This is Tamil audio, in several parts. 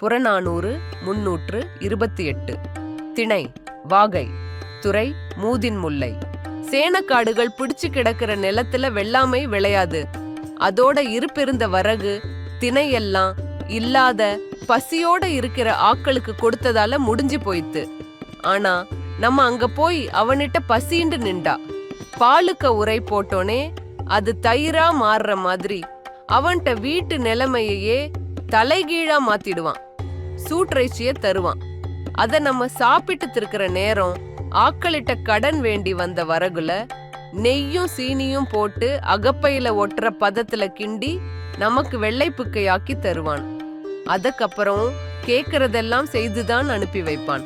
புறநானூறு முன்னூற்று இருபத்தி எட்டு திணை வாகை. துறை மூதின் முல்லை. சேனக்காடுகள் பிடிச்சு கிடக்கிற நிலத்துல வெள்ளாமை விளையாது. அதோட இருப்பிருந்த வரகு திணையெல்லாம் இல்லாத பசியோட இருக்கிற ஆக்களுக்கு கொடுத்ததால முடிஞ்சு போயித்து ஆனா நம்ம அங்க போய் அவனிட்ட பசிண்டு நின்றா. பாலுக்க உரை போட்டோனே அது தயிரா மாறுற மாதிரி அவன்கிட்ட வீட்டு நிலைமையையே தலைகீழா மாத்திடுவான். சூட்றைச்சிய தருவான். அத நம்ம சாப்பிட்டு திருக்கிற நேரம் ஆக்களிட்ட கடன் வேண்டி வந்த வரகுல நெய்யும் சீனியும் போட்டு அகப்பையில ஒட்டுற பதத்துல கிண்டி நமக்கு வெள்ளை புக்கையாக்கி தருவான். அதுக்கப்புறம் கேக்குறதெல்லாம் செய்துதான் அனுப்பி வைப்பான்.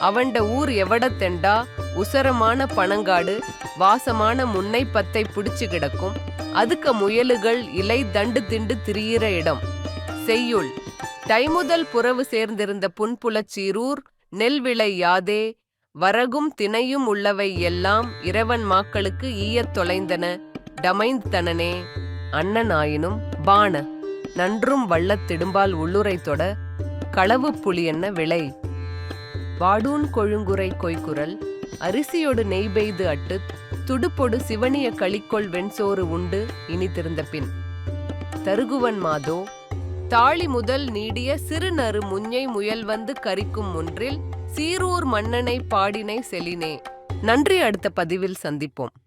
அவண்ட ஊர் எவடத்தெண்டா உசரமான பனங்காடு வாசமான முன்னை பத்தை பிடிச்சு கிடக்கும். அதுக்க முயலுகள் இலை தண்டு திண்டு திரியிற இடம். செய்யுள் தைமுதல் புறவு சேர்ந்திருந்த புன்புலச் சீரூர் நெல் விளை யாதே வரகும் திணையும் உள்ளவை எல்லாம் இரவன் மாக்களுக்கு ஈயத் தொலைந்தன டமைந்தனனே அண்ணனாயினும் பாண நன்றும் வள்ளத் திடும்பால் உள்ளுரை தொட களவு புலியென்ன விளை? வாடூன் கொழுங்குறை கொய்குரல் அரிசியொடு நெய் பெய்து அட்டு துடுப்பொடு சிவனிய களிக்கொள் வெண்சோறு உண்டு இனித்திருந்த பின். தருகுவன் மாதோ தாளி முதல் நீடிய சிறுநறு நறு முயல் வந்து கரிக்கும் ஒன்றில் சீரூர் மன்னனை பாடினை செலினே. நன்றி அடுத்த பதிவில் சந்திப்போம்.